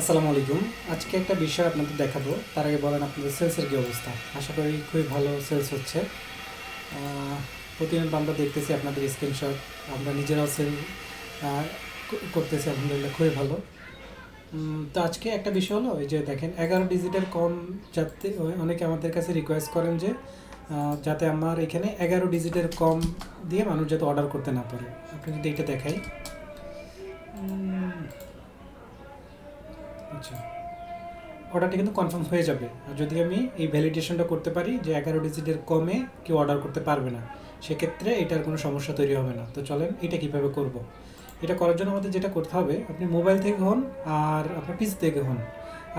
আসসালামু আলাইকুম। আজকে একটা বিষয় আপনাদের দেখাবো। তার আগে বলেন আপনাদের সেলসের কী অবস্থা। আশা করি খুবই ভালো সেলস হচ্ছে। প্রতিদিন আমরা দেখতেছি আপনাদের স্ক্রিনশট। আমরা নিজেরাও সেল করতেছি। আলহামদুলিল্লাহ খুবই ভালো। তো আজকে একটা বিষয় হলো, এই যে দেখেন, এগারো ডিজিটের কম যাতে, অনেকে আমাদের কাছে রিকোয়েস্ট করেন যে যাতে আমার এখানে এগারো ডিজিটের কম দিয়ে মানুষ যাতে অর্ডার করতে না পারে। আপনি যদি এটা দেখাই। আচ্ছা। অর্ডারটা কিন্তু কনফার্ম হয়ে যাবে। আর যদি আমি এই ভ্যালিডেশনটা করতে পারি যে এগারো ডিজিটের কমে কেউ অর্ডার করতে পারবে না, সেক্ষেত্রে এটার কোনো সমস্যা তৈরি হবে না। তো চলেন এটা কীভাবে করব। এটা করার জন্য আমাদের যেটা করতে হবে, আপনি মোবাইল থেকে হন আর আপনার পিসি থেকে হন।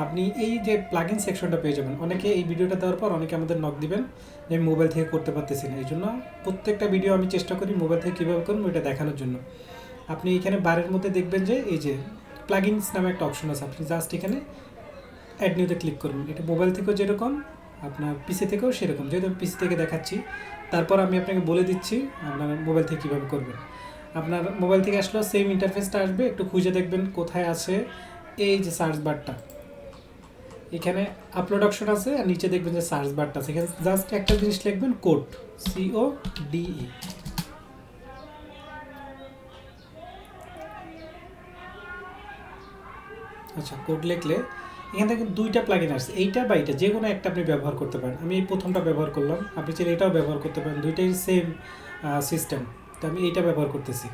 আপনি এই যে প্লাগ ইন সেকশনটা পেয়ে যাবেন। অনেকে এই ভিডিওটা দেওয়ার পর অনেকে আমাদের নক দিবেন যে আমি মোবাইল থেকে করতে পারতেছি না। এই জন্য প্রত্যেকটা ভিডিও আমি চেষ্টা করি মোবাইল থেকে কীভাবে করব, এটা দেখানোর জন্য। আপনি এখানে বারের মধ্যে দেখবেন যে এই যে প্লাগইনস নামে একটা অপশন আছে। আপনি জাস্ট এখানে অ্যাড নিউতে ক্লিক করবেন এটা মোবাইল থেকেও যেরকম, আপনার পিসি থেকেও সেরকম। যেহেতু আমি পিসি থেকে দেখাচ্ছি, তারপর আমি আপনাকে বলে দিচ্ছি আপনার মোবাইল থেকে কীভাবে করবেন। আপনার মোবাইল থেকে আসলেও সেম ইন্টারফেসটা আসবে। একটু খুঁজে দেখবেন কোথায় আছে এই যে সার্চ বারটা এখানে আপলোড অপশন আছে আর নিচে দেখবেন যে সার্চ বারটা আছে। এখানে জাস্ট একটা জিনিস লিখবেন code C O D E আচ্ছা কোড লিখলে এখান থেকে দুইটা প্লাগইন আসছে। এইটা বা এইটা যে কোনো একটা আপনি ব্যবহার করতে পারেন। আমি এই প্রথমটা ব্যবহার করলাম। আপনি চাইলে এটাও ব্যবহার করতে পারেন। দুইটাই সেম সিস্টেম তো আমি এইটা ব্যবহার করতেছি।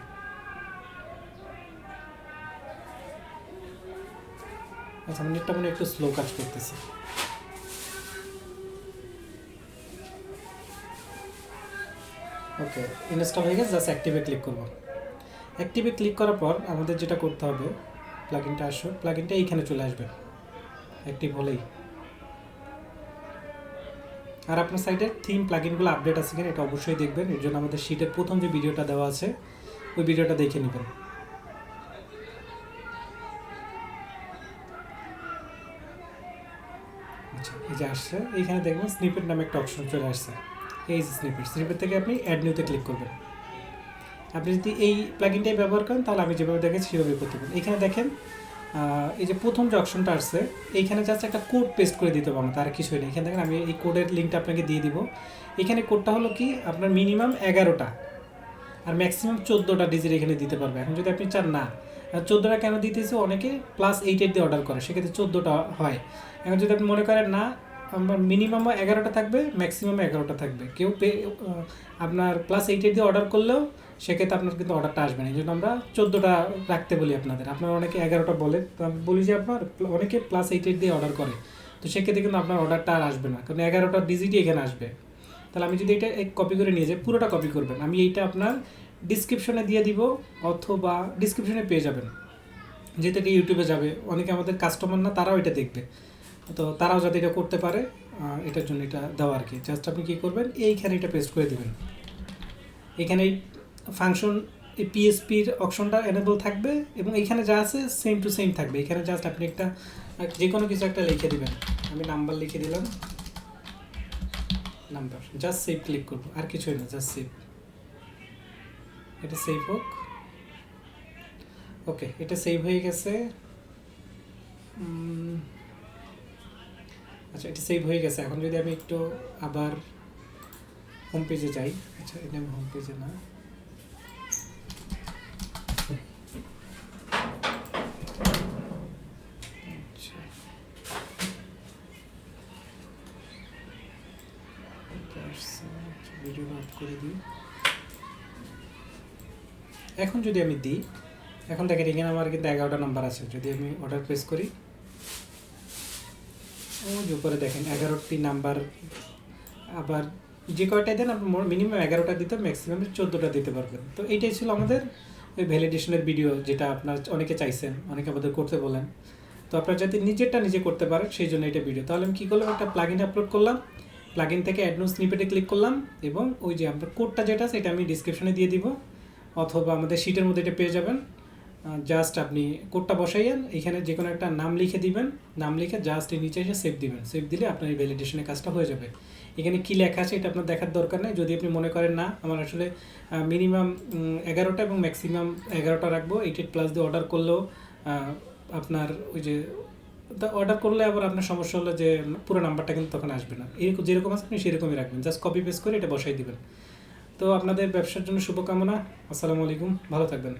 আচ্ছা নেটটা মনে একটু স্লো কাজ করতেছি। ওকে ইনস্টল হয়ে গেছে। জাস্ট অ্যাক্টিভে ক্লিক করব। অ্যাক্টিভে ক্লিক করার পর আমাদের যেটা করতে হবে প্লাগইনটা আসো প্লাগইনটা এইখানে চলে আসবে। অ্যাক্টিভ হলেই আর আপনার সাইডে থিম প্লাগইনগুলো আপডেট আছে কিনা এটা অবশ্যই দেখবেন। এর জন্য আমাদের শীটের প্রথম যে ভিডিওটা দেওয়া আছে, ওই ভিডিওটা দেখে নেবেন। আচ্ছা এই যে আসছে, এইখানে দেখবেন স্নিপেট নামে একটা অপশন চলে আসছে। এই যে স্নিপেট স্নিপেট থেকে আপনি অ্যাড নিউতে ক্লিক করবেন। আপনি যদি এই প্লাগইনটাই ব্যবহার করেন, তাহলে আমি যেভাবে দেখেছি সেভাবে করতে পারেন। এখানে দেখেন এই যে প্রথম যে অপশনটা আসছে, এইখানে জাস্ট একটা কোড পেস্ট করে দিতে পারব তার কিছুই নেই। এখানে দেখেন, আমি এই কোডের লিঙ্কটা আপনাকে দিয়ে দিব। এখানে কোডটা হলো কি, আপনার মিনিমাম এগারোটা আর ম্যাক্সিমাম চোদ্দোটা ডিজিট এখানে দিতে পারবে। এখন যদি আপনি চান না চোদ্দোটা কেন দিতেছে, অনেকে প্লাস এইটের দিয়ে অর্ডার করে, সেক্ষেত্রে চোদ্দোটা হয়। এখন যদি আপনি মনে করেন না, আমার মিনিমাম এগারোটা থাকবে ম্যাক্সিমাম এগারোটা থাকবে। কেউ আপনার প্লাস এইটের দিয়ে অর্ডার করলেও সেক্ষেত্রে আপনার কিন্তু অর্ডারটা আসবে না। এই জন্য আমরা চোদ্দোটা রাখতে বলি আপনাদের। আপনারা অনেকে এগারোটা বলে বলি যে আপনার অনেকে প্লাস এইটের দিয়ে অর্ডার করে। তো সেক্ষেত্রে কিন্তু আপনার অর্ডারটা আর আসবে না। কারণ এগারোটা ডিজিটই এখানে আসবে। তাহলে আমি যদি এটা এক কপি করে নিয়ে যাই, পুরোটা কপি করবেন। আমি এইটা আপনার ডিসক্রিপশনে দিয়ে দিব, অথবা ডিসক্রিপশনে পেয়ে যাবেন। যেহেতু এটা ইউটিউবে যাবে। অনেকে আমাদের কাস্টমার না, তারাও এটা দেখবে। তো তারাও যাতে এটা করতে পারে এটার জন্য এটা দেওয়া আর কি। জাস্ট আপনি কী করবেন, এইখানে এটা পেস্ট করে দেবেন। এখানে ফাংশন এই পিএসপির অপশনটা এনেবল থাকবে এবং এখানে যা আছে সেম টু সেম থাকবে। এখানে জাস্ট আপনি একটা যে কোনো কিছু একটা লিখে দেবেন। আমি নাম্বার লিখে দিলাম। নাম্বার জাস্ট সেভ ক্লিক করব। আর কিছুই না জাস্ট সেভ এটা সেভ হোক। ওকে এটা সেভ হয়ে গেছে। আচ্ছা এটা সেভ হয়ে গেছে। এখন যদি আমি একটু আবার হোম পেজে যাই। আচ্ছা এটা আমি হোম পেজে না আচ্ছা। এটা ভিডিও করে দিই। এখন যদি আমি দিই, এখন দেখেন এখানে আমার কিন্তু এগারোটা নাম্বার আছে। যদি আমি অর্ডার প্লেস করি ও উপরে দেখেন এগারোটি নাম্বার আবার যে কয়টাই দেন, আপনি মিনিমাম এগারোটা দিতে ম্যাক্সিমাম চোদ্দোটা দিতে পারবেন। তো এইটাই ছিল আমাদের ওই ভ্যালিডেশনের ভিডিও যেটা আপনার অনেকে চাইছেন, অনেকে আমাদের করতে বলেন। তো আপনার যাতে নিজেরটা নিজে করতে পারেন, সেই জন্য এটা ভিডিও তাহলে আমি কী করলাম? একটা প্লাগইন আপলোড করলাম। প্লাগইন থেকে অ্যাডনো স্নিপেটে ক্লিক করলাম এবং ওই যে আপনার কোডটা যেটা এটা আমি ডিসক্রিপশনে দিয়ে দিব। অথবা আমাদের শিটের মধ্যে এটা পেয়ে যাবেন। জাস্ট আপনি কোডটা বসাইয়েন এখানে যে কোনো একটা নাম লিখে দিবেন। নাম লিখে জাস্ট এই নিচে এসে সেভ দিবেন। সেভ দিলে আপনার এই ভ্যালিডেশনের কাজটা হয়ে যাবে। এখানে কী লেখা আছে এটা আপনার দেখার দরকার নেই। যদি আপনি মনে করেন, না, আমার আসলে মিনিমাম এগারোটা এবং ম্যাক্সিমাম এগারোটা রাখব। এইট এইট প্লাস দিয়ে অর্ডার করলেও আপনার ওই যে অর্ডার করলে আবার আপনার সমস্যা হলো যে পুরো নাম্বারটা কিন্তু তখন আসবে না। এরকম যেরকম আছে আপনি সেরকমই রাখবেন। জাস্ট কপি পেস্ট করে এটা বসাই দেবেন। তো আপনাদের ব্যবসার জন্য শুভকামনা। আসসালামু আলাইকুম। ভালো থাকবেন।